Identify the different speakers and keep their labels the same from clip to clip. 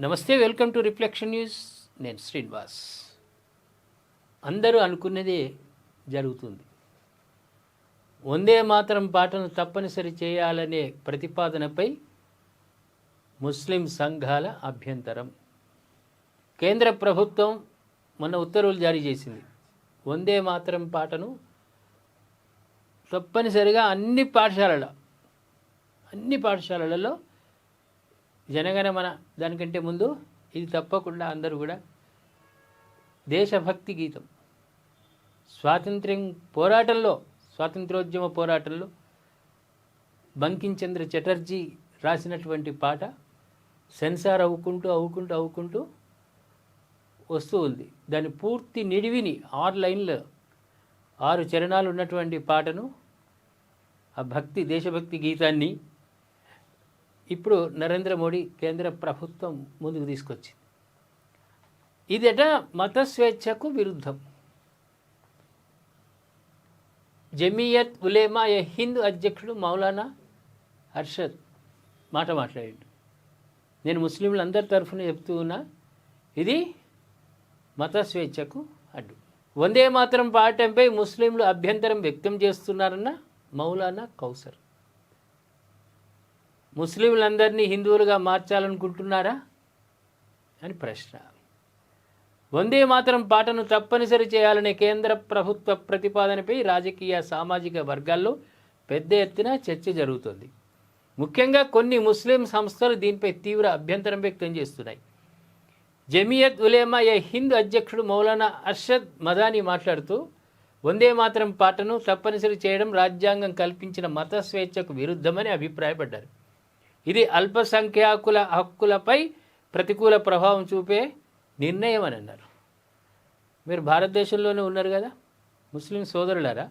Speaker 1: నమస్తే welcome to reflection news. నేను శ్రీనివాస్. అందరూ అనుకున్నదే జరుగుతుంది. వందే మాత్రం పాటను తప్పనిసరి చేయాలనే ప్రతిపాదనపై ముస్లిం సంఘాల అభ్యంతరం. కేంద్ర ప్రభుత్వం మొన్న ఉత్తర్వులు జారీ చేసింది. వందే మాత్రం పాటను తప్పనిసరిగా అన్ని పాఠశాలల అన్ని పాఠశాలలలో జనగణమన దానికంటే ముందు ఇది తప్పకుండా అందరూ కూడా దేశభక్తి గీతం. స్వాతంత్ర్యం పోరాటంలో స్వాతంత్రోద్యమ పోరాటంలో బంకించంద్ర చటర్జీ రాసినటువంటి పాట సెన్సార్ అవ్వుకుంటూ అవ్వుకుంటూ అవ్వుకుంటూ వస్తూ ఉంది. దాని పూర్తి నిడివిని ఆరు లైన్లు ఆరు చరణాలు ఉన్నటువంటి పాటను ఆ భక్తి దేశభక్తి గీతాన్ని ఇప్పుడు నరేంద్ర మోడీ కేంద్ర ప్రభుత్వం ముందుకు తీసుకొచ్చింది. ఇదట మత స్వేచ్ఛకు విరుద్ధం. జమీయత్ ఉలేమా ఏ హింద్ అధ్యక్షుడు మౌలానా హర్షద్ మాట మాట్లాడాడు. నేను ముస్లింలందరి తరఫున చెప్తూ ఉన్నా ఇది మత స్వేచ్ఛకు అడ్డు. వందే మాత్రం పాఠంపై ముస్లింలు అభ్యంతరం వ్యక్తం చేస్తున్నారన్న మౌలానా కౌసర్. ముస్లింలందరినీ హిందువులుగా మార్చాలనుకుంటున్నారా అని ప్రశ్న. వందే మాత్రం పాటను తప్పనిసరి చేయాలనే కేంద్ర ప్రభుత్వ ప్రతిపాదనపై రాజకీయ సామాజిక వర్గాల్లో పెద్ద ఎత్తున చర్చ జరుగుతోంది. ముఖ్యంగా కొన్ని ముస్లిం సంస్థలు దీనిపై తీవ్ర అభ్యంతరం వ్యక్తం చేస్తున్నాయి. జమియత్ ఉలేమా ఏ హింద్ అధ్యక్షుడు మౌలానా అర్షద్ మదాని మాట్లాడుతూ వందే మాత్రం పాటను తప్పనిసరి చేయడం రాజ్యాంగం కల్పించిన మత స్వేచ్ఛకు విరుద్ధమని అభిప్రాయపడ్డారు. ఇది అల్పసంఖ్యాకుల హక్కులపై ప్రతికూల ప్రభావం చూపే నిర్ణయం అని అన్నారు. మీరు భారతదేశంలోనే ఉన్నారు కదా? ముస్లిం సోదరులారా?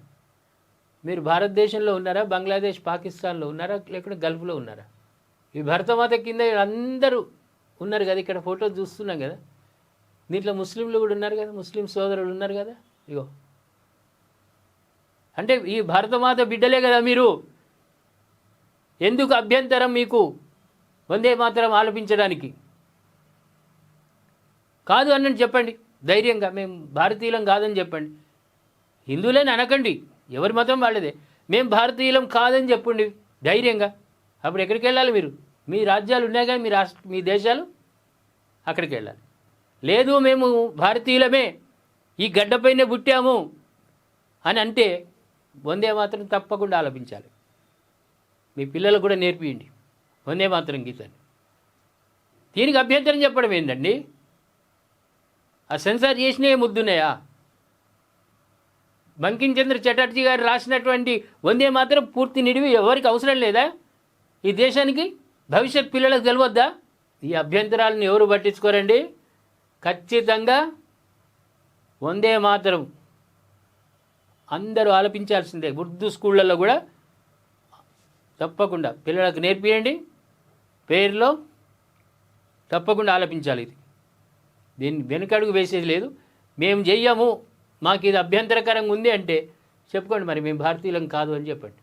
Speaker 1: మీరు భారతదేశంలో ఉన్నారా? బంగ్లాదేశ్ పాకిస్తాన్లో ఉన్నారా? లేకుంటే గల్ఫ్లో ఉన్నారా? ఈ భరతమాత కింద అందరూ ఉన్నారు కదా? ఇక్కడ ఫోటో చూస్తున్నాం కదా? దీంట్లో ముస్లింలు కూడా ఉన్నారు కదా? ముస్లిం సోదరులు ఉన్నారు కదా? ఇగో. అంటే ఈ భారతమాత బిడ్డలే కదా మీరు? ఎందుకు అభ్యంతరం మీకు? వందే మాత్రం ఆలపించడానికి. కాదు అన్నని చెప్పండి. ధైర్యంగా మేము భారతీయులం కాదని చెప్పండి. హిందువులని అనకండి. ఎవరి మతం వాళ్ళదే. మేము భారతీయులం కాదని చెప్పండి. ధైర్యంగా. అప్పుడు ఎక్కడికి వెళ్ళాలి మీరు? మీ రాజ్యాలు ఉన్నాయి కానీ మీ రాష్ట్ర మీ దేశాలు అక్కడికి వెళ్ళాలి. లేదు మేము భారతీయులమే. ఈ గడ్డపైనే పుట్టాము అని అంటే వందే మాత్రం తప్పకుండా ఆలపించాలి. మీ పిల్లలకు కూడా నేర్పియండి. వందే మాత్రం గీతాన్ని దీనికి అభ్యంతరం చెప్పడం ఏంటండి ఆ సెన్సార్ చేసినవి ముద్దున్నాయా? బంకించంద్ర చటర్జీ గారు రాసినటువంటి వందే మాత్రం పూర్తి నిడివి ఎవరికి అవసరం లేదా? ఈ దేశానికి? భవిష్యత్ పిల్లలకు తెలియద్దా? ఈ అభ్యంతరాలను ఎవరు పట్టించుకోరండి? ఖచ్చితంగా వందే మాత్రం అందరూ ఆలపించాల్సిందే. ఉర్దూ స్కూళ్ళల్లో కూడా తప్పకుండా. పిల్లలకు నేర్పియండి. పేరులో తప్పకుండా ఆలపించాలి ఇది. దీన్ని వెనుకడుగు వేసేది లేదు. మేము చెయ్యము మాకు ఇది అభ్యంతరకరంగా ఉంది అంటే చెప్పుకోండి మరి మేము భారతీయులం కాదు అని చెప్పండి.